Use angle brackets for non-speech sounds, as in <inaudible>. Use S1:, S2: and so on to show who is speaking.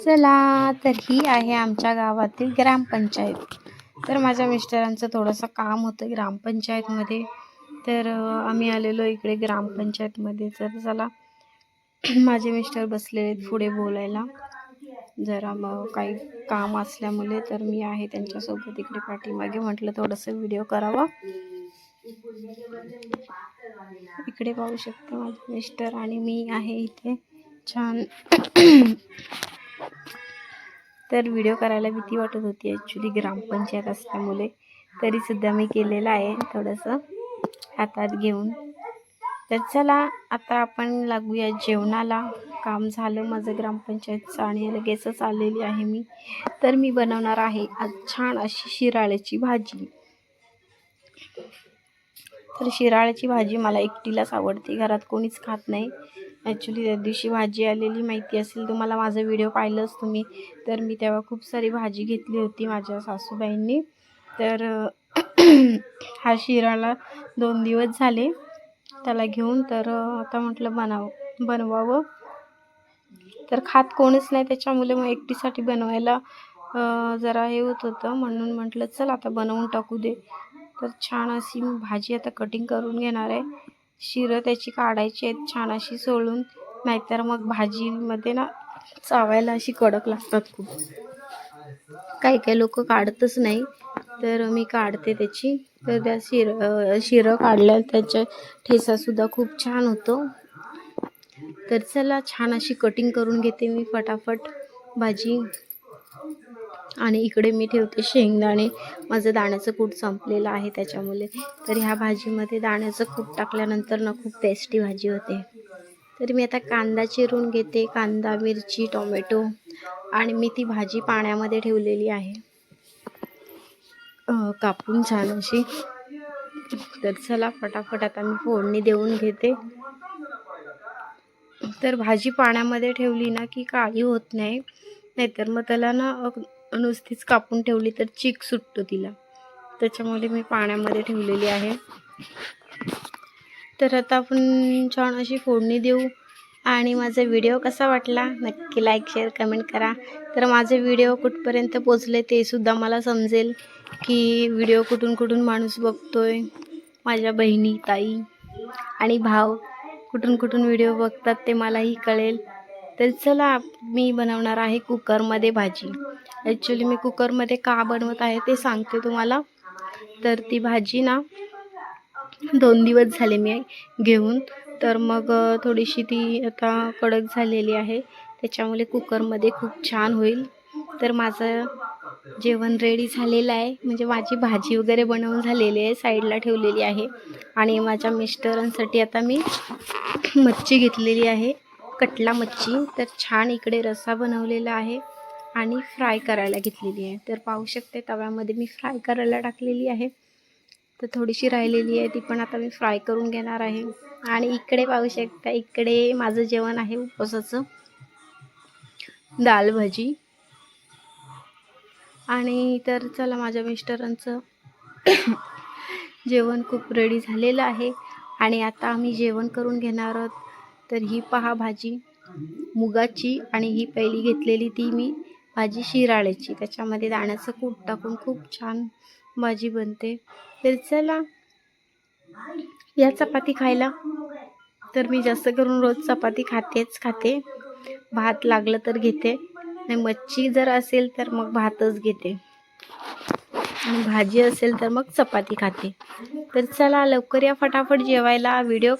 S1: चला तर ही आहे आमच्या गावातील ग्रामपंचायत. तर माझ्या मिस्टरांचं थोडंसं काम होतं ग्रामपंचायतमध्ये. तर आम्ही आलेलो इकडे ग्रामपंचायतमध्ये. तर चला <clears throat> माझे मिस्टर बसलेले आहेत पुढे बोलायला. जरा मग काही काम असल्यामुळे तर मी आहे त्यांच्यासोबत इकडे पाठीमागे म्हटलं थोडंसं व्हिडिओ करावा. इकडे पाहू शकते माझे मिस्टर आणि मी आहे इथे. छान. तर व्हिडिओ करायला भीती वाटत होती. ॲक्च्युली ग्रामपंचायत असल्यामुळे तरीसुद्धा मी केलेलं आहे थोडंसं हातात घेऊन. तर चला आता आपण लागूया जेवणाला. काम झालं माझं ग्रामपंचायतचं आणि लगेचच आलेली आहे मी. तर मी बनवणार आहे आज छान अशी शिराळ्याची भाजी. तर शिराळ्याची भाजी मला एकटीलाच आवडते. घरात कोणीच खात नाही. ॲक्च्युली त्या दिवशी भाजी आलेली माहिती असेल तुम्हाला माझा व्हिडिओ पाहिलंच तुम्ही. तर मी तेव्हा खूप सारी भाजी घेतली होती माझ्या सासूबाईंनी. तर <clears throat> हा शिराला दोन दिवस झाले त्याला घेऊन. तर आता म्हटलं बनाव बनवावं. तर खात कोणीच नाही त्याच्यामुळे मग एकटीसाठी बनवायला जरा हे होत होतं. म्हणून म्हटलं चल आता बनवून टाकू दे. तर छान अशी भाजी आता कटिंग करून घेणार आहे. शिरं त्याची काढायची आहेत छान अशी सोलून. नाहीतर मग भाजीमध्ये ना चावायला अशी कडक लागतात खूप. काही काही लोक काढतच नाही. तर मी काढते त्याची. तर त्या शिर शिरं काढल्या त्याचा ठेसासुद्धा खूप छान होतो. तर चला छान अशी कटिंग करून घेते मी फटाफट भाजी. आणि इकडे मी ठेवते शेंगदाणे. माझं दाण्याचं कूट संपलेलं आहे त्याच्यामुळे. तर ह्या भाजीमध्ये दाण्याचं कूट टाकल्यानंतर ना खूप टेस्टी भाजी होते. तर मी आता कांदा चिरून घेते. कांदा मिरची टोमॅटो आणि मी ती भाजी पाण्यामध्ये ठेवलेली आहे. कापून छान अशी. तर चला फटाफट आता मी फोडणी देऊन घेते. तर भाजी पाण्यामध्ये ठेवली ना की काळी होत नाही. नाहीतर मग त्याला ना नुसतीच कापून ठेवली तर चीक सुटतो तिला. त्याच्यामुळे मी पाण्यामध्ये ठेवलेली आहे. तर आता आपण छान अशी फोडणी देऊ. आणि माझा व्हिडिओ कसा वाटला? नक्की लाईक शेअर कमेंट करा. तर माझे व्हिडिओ कुठपर्यंत पोचले ते सुद्धा मला समजेल की व्हिडिओ कुठून कुठून माणूस बघतोय माझ्या बहिणी ताई आणि भाव कुठून कुठून व्हिडिओ बघतात ते मलाही कळेल. तर चला मी बनवणार आहे कुकरमध्ये भाजी. ॲक्च्युली मी कुकरमध्ये का बनवत आहे ते सांगते तुम्हाला. तर ती भाजी ना दोन दिवस झाले मी घेऊन. तर मग थोडीशी ती आता कडक झालेली आहे. त्याच्यामुळे कुकरमध्ये खूप छान होईल. तर माझं जेवण रेडी झालेलं आहे. म्हणजे माझी भाजी वगैरे बनवून झालेली आहे साईडला ठेवलेली आहे. आणि माझ्या मिस्टरांसाठी आता मी मच्छी घेतलेली आहे. कटला मच्छी. तर छान इकडे रस्सा बनवलेला आहे आणि फ्राय करायला घेतलेली आहे. तर पाहू शकते तव्यामध्ये मी फ्राय करायला टाकलेली आहे. तर थोडीशी राहिलेली आहे ती पण आता मी फ्राय करून घेणार आहे. आणि इकडे पाहू शकता इकडे माझं जेवण आहे उपवासाचं. दाल भाजी. आणि तर चला माझ्या मिस्टरांचं <coughs> जेवण खूप रेडी झालेलं आहे. आणि आता आम्ही जेवण करून घेणार आहोत. तर ही पहा भाजी. मुगाची आणि ही पहिली घेतलेली ती मी भाजी शिराळ्याची. त्याच्यामध्ये दाण्याचं कूट टाकून खूप छान भाजी बनते. तर चला या चपाती खायला. तर मी जास्त करून रोज चपाती खातेच खाते. भात लागलं तर घेते. आणि मच्छी जर असेल तर मग भातच घेते. आणि भाजी असेल तर मग चपाती खाते. तर चला लवकर या फटाफट जेवायला. व्हिडिओ